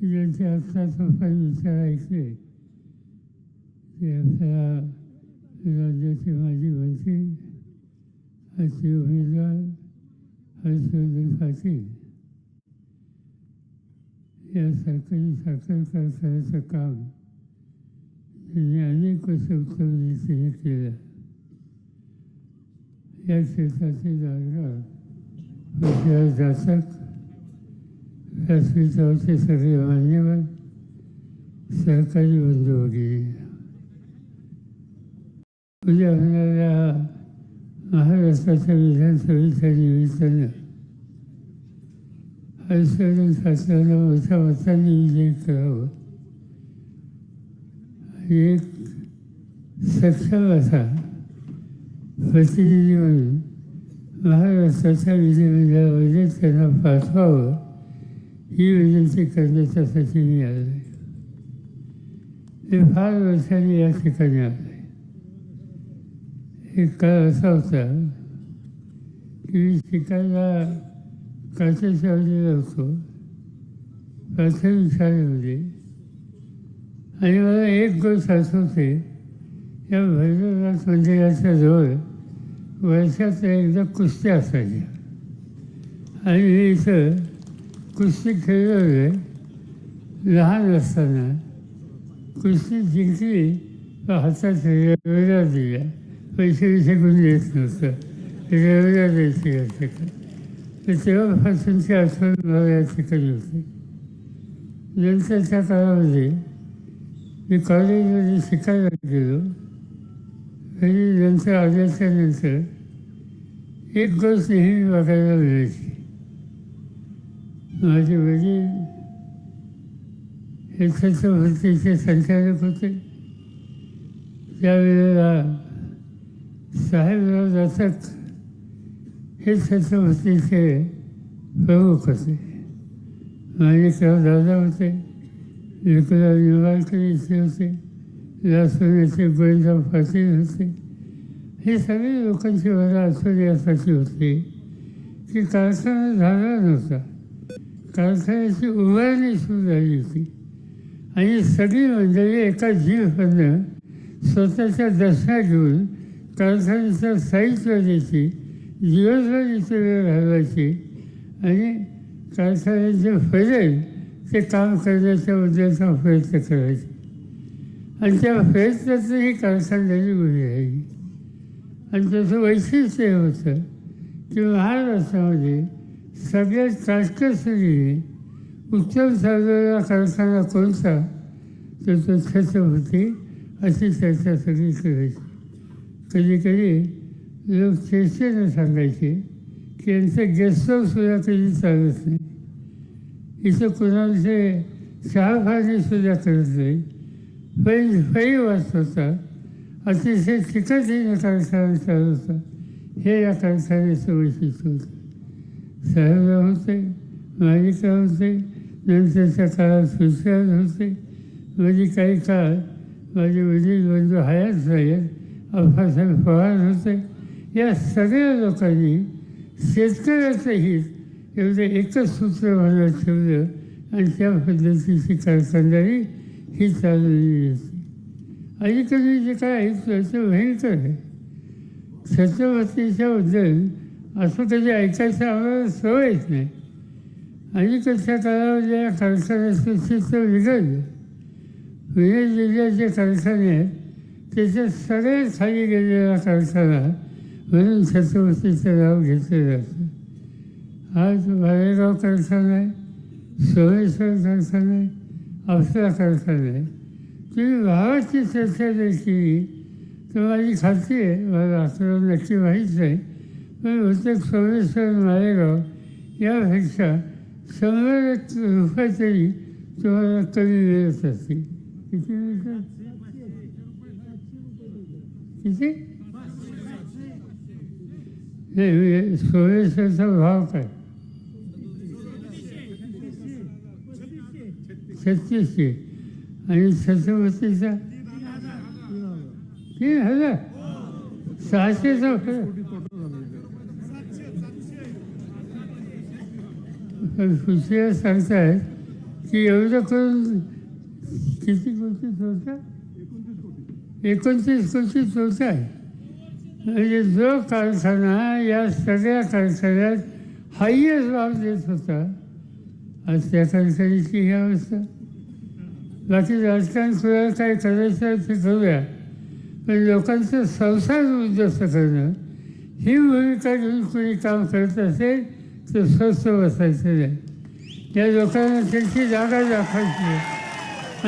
ज्यांचे आत्ताच विचार ऐकले ते आपल्या राज्याचे माजी मंत्री आजचे उमेदवार हर्षवर्धन पाटील या सरकारी साखर कारखान्याचं काम त्यांनी अनेक वर्ष उत्तर दिशेने केलं या क्षेत्राचे जाणकार जाचक व्यासपीठावरचे सगळे मान्यवर सहकारी बंधू वगैरे उद्या होणाऱ्या महाराष्ट्राच्या विधानसभेच्या निमित्तानं हर्षवर्धन शासनाला मोठ्या मतांनी विजय करावं आणि एक सक्षम असा प्रतिनिधी म्हणून महाराष्ट्राच्या विधिमंडळामध्ये त्यांना पाठवावं. ही विनंती करण्याच्यासाठी मी आलो आहे मी फार वर्षांनी या ठिकाणी आलं आहे एक काळ असा होता की मी शिकायला काचेशावलेला होतो प्राथमिक शाळेमध्ये आणि मला एक गोष्ट आठवते या भैरवनाथ मंदिराच्या जवळ वर्षात एकदा कुस्त्या असायच्या आणि इथं कुस्ती खेळलो लहान असताना कुस्ती जिंकली तर हातात रेवऱ्या दिल्या. पैसे विषय कोणी देत नव्हतं. रेवऱ्या द्यायची असं ठिकाणी तर तेव्हापासूनची आठवण मला या ठिकाणी होती नंतरच्या काळामध्ये मी कॉलेजमध्ये शिकायला गेलो. आणि नंतर आल्याच्यानंतर एक गोष्ट नेहमी बघायला मिळायची माझे वडील हे छत्रपतीचे संचालक होते. त्यावेळेला साहेबराव जातात. हे छत्रपतीचे प्रमुख होते. माणिकराव दादा होते. विकराव निवाळकर इथे होते. लासोण्याचे गोविंदराव पाटील होते. हे सगळे लोकांची मला आश्चर्यासाठी होते की कारखाना झाला नव्हता. कारखान्याची उभारणी सुरू झाली होती. आणि सगळी मंडळी एका जीवनं स्वतःच्या दशा घेऊन कारखान्याचं साहित्य द्यायची दिवसभर इथे वेळ घालवायची आणि कारखान्याचे फैल ते काम करण्याच्या उद्याचा प्रयत्न करायचे. आणि त्या प्रयत्नातही कारखानदारी उभी राहिली. आणि त्याचं वैशिष्ट्य हे होतं की महाराष्ट्रामध्ये सगळ्यात ताकदीने उत्तम साजरा कारखाना कोणता? तर तो छत्रपती अशी चर्चा सगळी करायची. कधी कधी लोक चर्चेनं सांगायचे की यांचं गेस्ट हाऊससुद्धा कधी चालत नाही. इथं कुणाचे चहापाणीसुद्धा करत नाही. फैल फळी वाचत होता. अतिशय चिकटीनं कारखाना चालत होता. हे या कारखान्याचं वैशिष्ट्य होतं. सहज होते मालिकराव होते नंतरच्या काळात सुशांत होते. म्हणजे काही काळ माझे वडील बंधू हयात नाहीत अप्पासाहेब पवार होते. या सगळ्या लोकांनी शेतकऱ्याचं हित एवढं एकच सूत्र मला ठेवलं आणि त्या पद्धतीची कारखानदारी ही चाललेली असते अलीकडे जे काय ऐकलं ते भयंकर आहे. छत्रपतीच्याबद्दल असं कधी ऐकायचं आम्हाला सवयच नाही. अलीकडच्या काळामध्ये या कारखान्याचं चित्र बिघडलं पुणे जिल्ह्याचे कारखाने आहेत त्याच्या सगळ्यात खाली गेलेला कारखाना म्हणून छत्रपतीचं नाव घेतलं जातं आज भालेगाव कारखाना आहे सोमेश्वर कारखाना आहे आपला कारखाना आहे तुम्ही भावाची चर्चा जर केली तर माझी खात्री आहे मला असं नक्की माहीत नाही. पण बहुतेक सोमेश्वर मालेगाव यापेक्षा शंभर रुपये तरी तुम्हाला कमी मिळत असतील. किती मिळतात? किती? नाही सोमेश्वरचा भाव काय? छत्तीसशे. आणि छत्रपतीचा? तीन हजार. सहाशेचा पण खुशिया सांगतायत की एवढं करून किती कोटी होत्या एकोणतीस कोटी होत आहे? म्हणजे जो कारखाना या सगळ्या कारखान्यात हायस्ट भाव देत होता आज त्या कारखान्याची ही अवस्था. बाकी राजकारण कुणाला काय करायचं आहे ते करूया. पण लोकांचा संसार उद्ध्वस्त करणं ही भूमिका घेऊन कोणी काम करत असेल ते स्वस्त बसायचं त्या या लोकांना त्यांची जागा दाखवायची.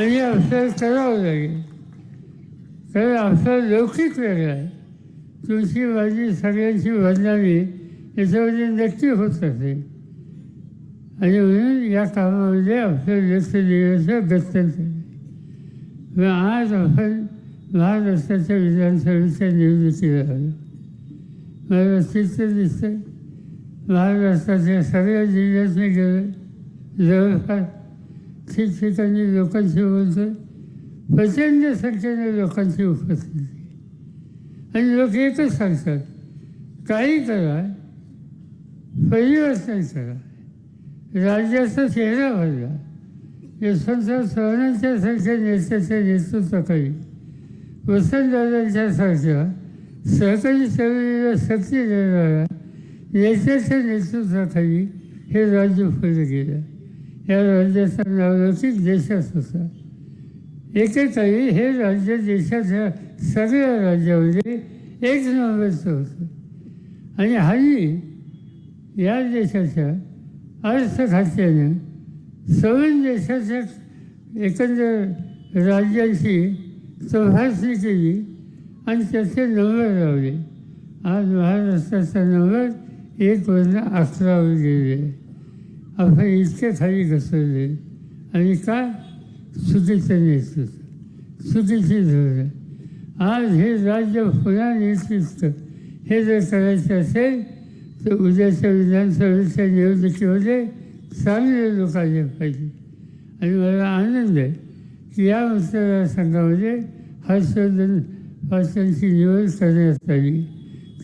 आणि अवसर करावं लागेल. कारण अवसर लौकिक वेगळा आहे. तुमची माझी सगळ्यांची बदनामी याच्यामध्ये नक्की होत असे आणि म्हणून या कामामध्ये आपलं लक्ष देण्याचं गत्यंतर मग आज आपण महाराष्ट्राच्या विधानसभेच्या निवडणुकीला आलो. मला चित्र दिसतं महाराष्ट्राच्या सगळ्या जिल्ह्यातले गेले जवळपास ठिकठिकाणी लोकांशी बोलतो प्रचंड संख्येने लोकांची उपस्थिती आणि लोक एकच सांगतात काही करा परिवर्तन करा राज्याचा चेहरा भरला यशवंतराव चव्हाणांच्या सारख्या नेत्याच्या नेतृत्वाखाली वसंतदादांच्या सारख्या सहकारी चळवळीला शक्ती देणाऱ्या नेत्याच्या नेतृत्वाखाली हे राज्य पुढे गेलं. या राज्याचा नावलौकिक देशात होता. एकेकाळी हे राज्य देशाच्या सगळ्या राज्यामध्ये एक नंबरचं होतं. आणि हल्ली या देशाच्या अर्थ खात्यानं देशाच्या एकंदर राज्यांशी तपासणी केली आणि त्याचे नंबर लावले. आज महाराष्ट्राचा नंबर एक वर्ण अकरावर गेले. असं आपण इतके खाली घसरले. आणि का? चुकीचं नेतृत्व. चुकीची धोरणं. आज हे राज्य पुन्हा नेतृत्व हे जर करायचं असेल तर उद्याच्या विधानसभेच्या निवडणुकीमध्ये चांगले लोक आले पाहिजे. आणि मला आनंद आहे की या मतदारसंघामध्ये हर्षवर्धन पाटलांची निवड करण्यात आली.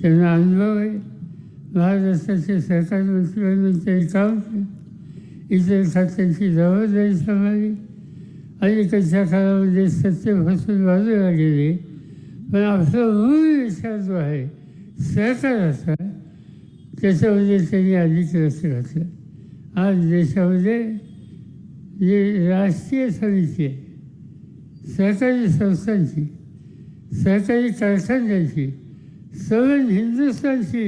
त्यांना अनुभव आहे. महाराष्ट्राचे सरकार मंत्री म्हणून त्यांनी काम केलं इतर खात्यांची जबाबदारी सांभाळली अलीकडच्या काळामध्ये सत्तेपासून बाजूला गेले पण आपला मूळ विचार जो आहे सहकाराचा त्याच्यामध्ये त्यांनी अधिक लक्ष घातलं आज देशामध्ये जे राष्ट्रीय समिती आहे सहकारी संस्थांची सहकारी कारखान्यांची सवन हिंदुस्थानची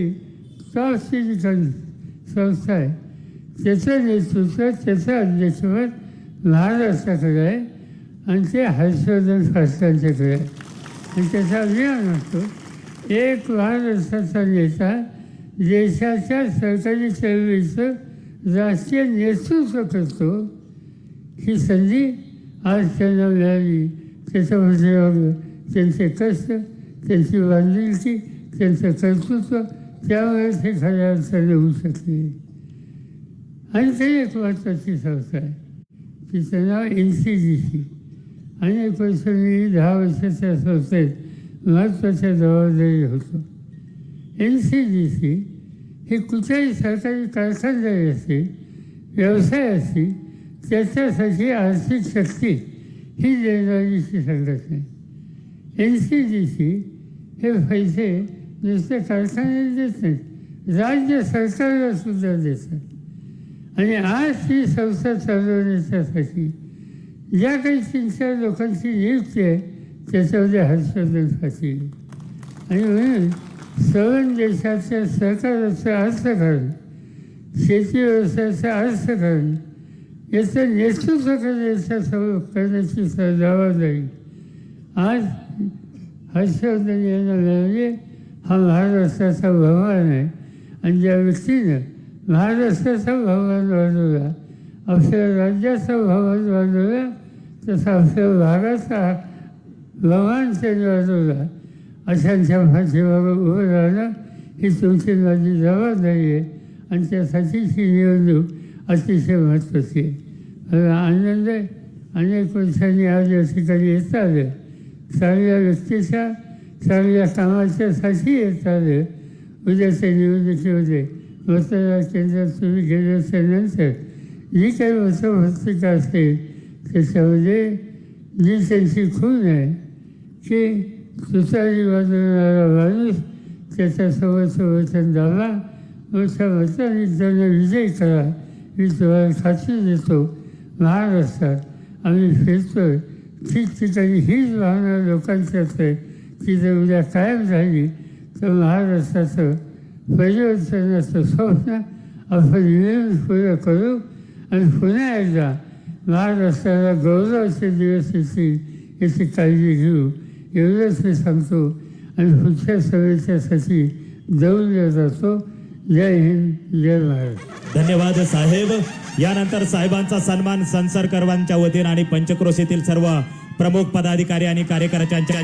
टॉपची जी कं- संस्था आहे त्याचं नेतृत्व त्याचं अध्यक्षपद महाराष्ट्राकडे आहे आणि ते हर्षवर्धन पाटलांच्याकडे आहे आणि त्याचा अभिमान असतो एक महाराष्ट्राचा नेता देशाच्या सरकारी चळवळीचं राष्ट्रीय नेतृत्व करतो ही संधी आज त्यांना मिळाली त्याच्यामध्ये मग त्यांचे कष्ट त्यांची बांधिलकी त्यांचं कर्तृत्व त्यावेळेस ते खऱ्या अर्थाने होऊ शकते आणि ते एक महत्त्वाची संस्था आहे. तिचं नाव एन सी जी सी अनेक वर्ष मी दहा वर्षाच्या संस्थेत महत्त्वाच्या जबाबदारी होतो. एन सी जी सी ही कुठल्याही सरकारी कारखानदारी असेल व्यवसाय असतील त्याच्यासाठी आर्थिक शक्ती ही देणारीची संघटना आहे. एन सी जी सी हे पैसे नुसते कारखान्यात देत नाहीत राज्य सरकारला सुद्धा देतात आणि आज ही संस्था चालवण्याच्यासाठी ज्या काही तीन चार लोकांची नियुक्ती आहे त्याच्यामध्ये हर्षवर्धन पाटील आणि म्हणून सवन देशाच्या सहकाराचं अर्थकारण शेती व्यवसायाचं अर्थकारण याचं नेतृत्व करण्याचा सर्व करण्याची जबाबदारी आज हर्षवर्धन यांना मिळाले हा महाराष्ट्राचा भगवान आहे आणि ज्या व्यक्तीनं महाराष्ट्राचा भगवान वाढवला आपल्या राज्याचा भगवान वाढवला तसा आपल्या भागाचा भगवान त्यांनी वाढवला अशांच्या पाठीमागं उभं राहणं ही तुमची माझी जबाबदारी आहे आणि त्यासाठीची निवडणूक अतिशय महत्त्वाची आहे मला आनंद आहे अनेक वर्षांनी आज या ठिकाणी येत आलं चांगल्या व्यक्तीच्या चांगल्या कामाच्यासाठी येत आलं उद्याच्या निवडणुकीमध्ये मतदार केंद्रात तुम्ही गेल्याच्यानंतर जी काही वस्तुस्थिती असते त्याच्यामध्ये जी त्यांची खून आहे की तुतारी वाजवणारा माणूस त्याच्यासोबत सोबत दाबा मोठ्या वचनाने त्यांना विजय करा। मी तुम्हाला खात्री देतो महाराष्ट्रात आम्ही फिरतोय। ठिकठिकाणी हीच भावना लोकांच्याच आहे की जर उद्या कायम झाली तर महाराष्ट्राचं परिवर्तनाचं स्वप्न आपण मिळून पूर्ण करू आणि पुन्हा एकदा महाराष्ट्राला गौरवाचे दिवस येतील याची काळजी घेऊ एवढंच मी सांगतो आणि पुढच्या सभेच्यासाठी जाऊन जातो जय हिंद जय महाराष्ट्र धन्यवाद साहेब. यानंतर साहेबांचा सन्मान संसरकरांच्या वतीने आणि पंचक्रोशीतील सर्व प्रमुख पदाधिकारी आणि कार्यकर्त्यांच्या